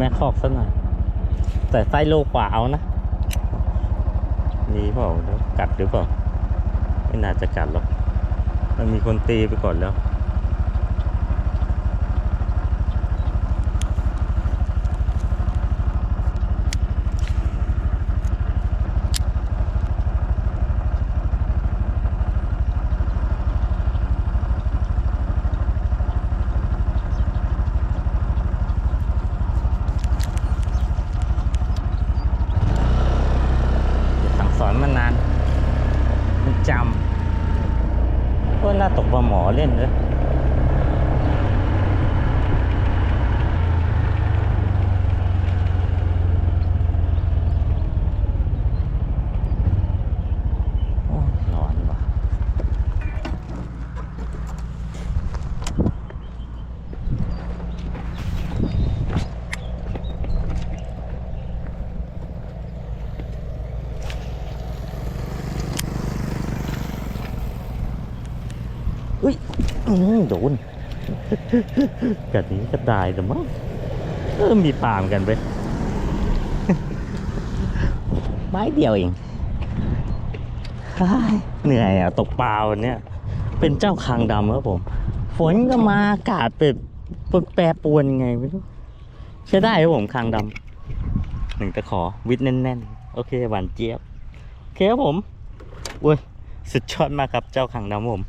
แม่คอกซะหน่อย แต่ไส้โลกว่าเอานะมีเปล่ากัดหรือเปล่า ไม่น่าจะกัดหรอก มันมีคนตีไปก่อนแล้ว สอนมานาน มันจำก็น่าตกปลาหมอเล่นเลย อุ้ยโดนกัดนี้ก็ตายแต่มั้งเออมีปามกันไปไม้เดียวเองเหนื่อยอะตกปลาวันนี้เป็นเจ้าคางดำครับผม ฝนก็มาอากาศเป็นแปรปวนไงไม่รู้ใช้ได้ครับผมคางดำหนึ่งตะขอวิทย์แน่นๆ โอเคหวานเจี๊ยบ โอเคครับผมอุ้ยสุดยอดมากครับเจ้าคางดำผม